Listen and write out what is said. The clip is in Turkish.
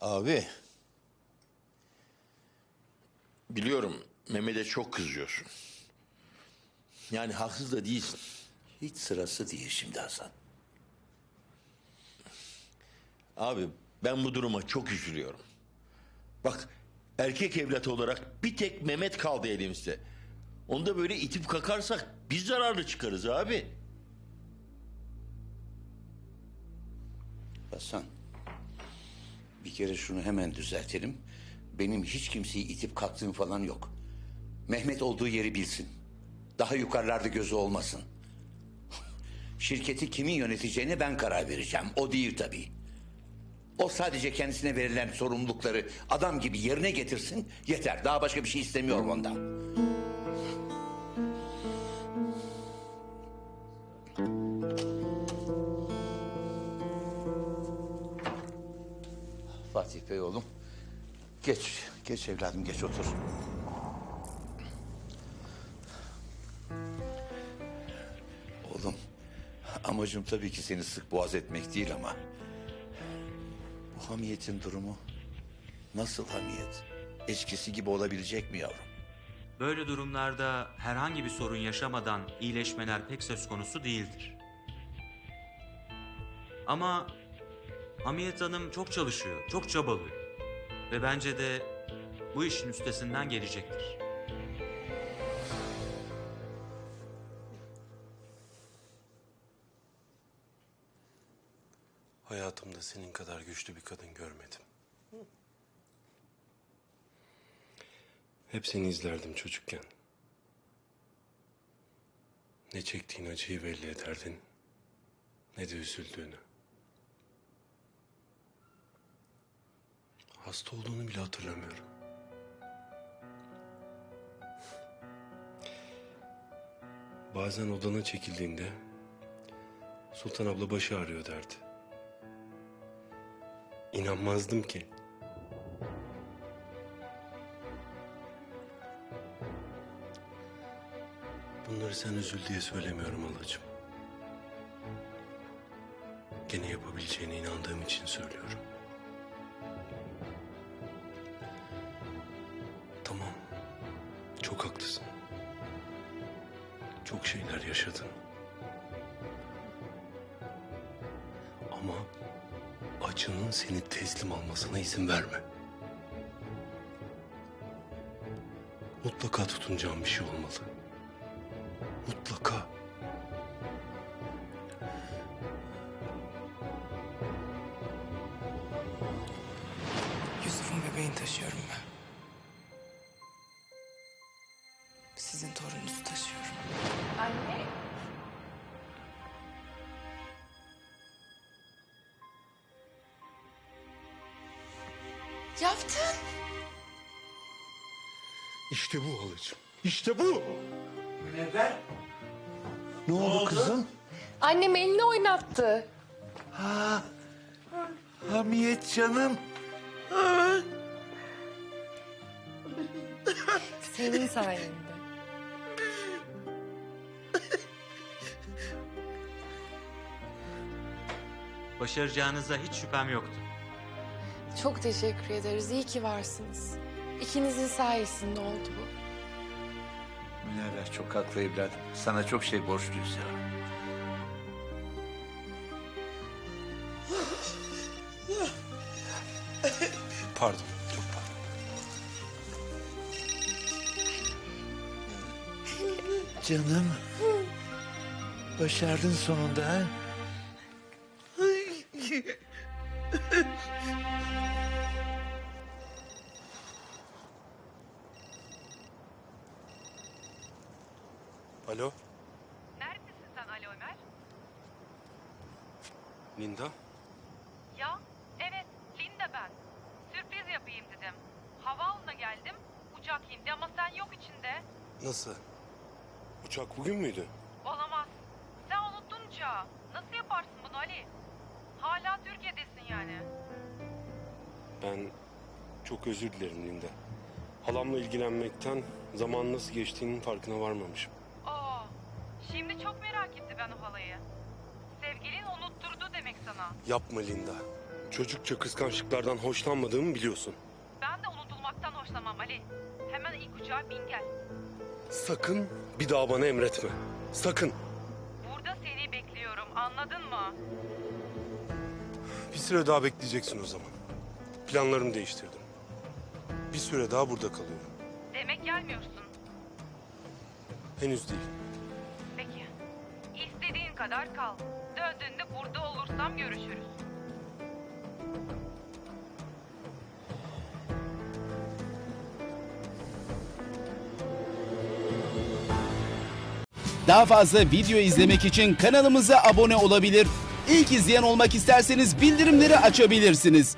Abi. Biliyorum Mehmet'e çok kızıyorsun. Yani haksız da değilsin. Hiç sırası değil şimdi Hasan. Abi ben bu duruma çok üzülüyorum. Bak erkek evlat olarak bir tek Mehmet kaldı elimizde. Onu da böyle itip kakarsak biz zararlı çıkarız abi. Hasan. Kere şunu hemen düzeltelim. Benim hiç kimseyi itip kalktığım falan yok. Mehmet olduğu yeri bilsin. Daha yukarılarda gözü olmasın. Şirketi kimin yöneteceğine ben karar vereceğim. O değil tabii. O sadece kendisine verilen sorumlulukları adam gibi yerine getirsin. Yeter. Daha başka bir şey istemiyorum ondan. Fatih Bey oğlum. Geç, geç evladım geç otur. Oğlum, amacım tabii ki seni sık boğaz etmek değil ama... Bu hamiyetin durumu nasıl hamiyet? Eskisi gibi olabilecek mi yavrum? Böyle durumlarda herhangi bir sorun yaşamadan iyileşmeler pek söz konusu değildir. Ama Hamiyet Hanım çok çalışıyor, çok çabalıyor. Ve bence de bu işin üstesinden gelecektir. Hayatımda senin kadar güçlü bir kadın görmedim. Hep seni izlerdim çocukken. Ne çektiğin acıyı belli ederdin, ne de üzüldüğünü. Hasta olduğunu bile hatırlamıyorum. Bazen odana çekildiğinde Sultan abla başı ağrıyor derdi. İnanmazdım ki. Bunları sen üzül diye söylemiyorum halacığım. Gene yapabileceğine inandığım için söylüyorum. Çok haklısın. Çok şeyler yaşadın. Ama acının seni teslim almasına izin verme. Mutlaka tutunacağım bir şey olmalı. Mutlaka. Yusuf'un bebeğini taşıyorum ben. Yaptın. İşte bu halacığım. İşte bu. Ne oldu kızım? Annem elini oynattı. Hamiyet canım. Senin sayende. Başaracağınıza hiç şüphem yoktu. Çok teşekkür ederiz. İyi ki varsınız. İkinizin sayesinde oldu bu. Münevver çok haklı evladım. Sana çok şey borçluyuz ya. Pardon. Çok pardon. Canım. Başardın sonunda ha? Alo. Neredesin sen Ali Ömer? Linda. Ya, evet, Linda ben. Sürpriz yapayım dedim. Havaalanına geldim, uçak indi ama sen yok içinde. Nasıl? Uçak bugün müydü? Olamaz. Sen unuttun uçağı. Nasıl yaparsın bunu Ali? Hala Türkiye'desin yani. Ben çok özür dilerim Linda. Halamla ilgilenmekten zaman nasıl geçtiğinin farkına varmamışım. Şimdi çok merak etti ben o halayı. Sevgilin unutturdu demek sana. Yapma Linda. Çocukça kıskançlıklardan hoşlanmadığımı biliyorsun. Ben de unutulmaktan hoşlanmam Ali. Hemen ilk uçağa bin gel. Sakın bir daha bana emretme. Sakın. Burada seni bekliyorum anladın mı? Bir süre daha bekleyeceksin o zaman. Planlarımı değiştirdim. Bir süre daha burada kalıyorum. Demek gelmiyorsun. Henüz değil. Kadar kal. Döndüğünde burada olursam görüşürüz. Daha fazla video izlemek için kanalımıza abone olabilir. İlk izleyen olmak isterseniz bildirimleri açabilirsiniz.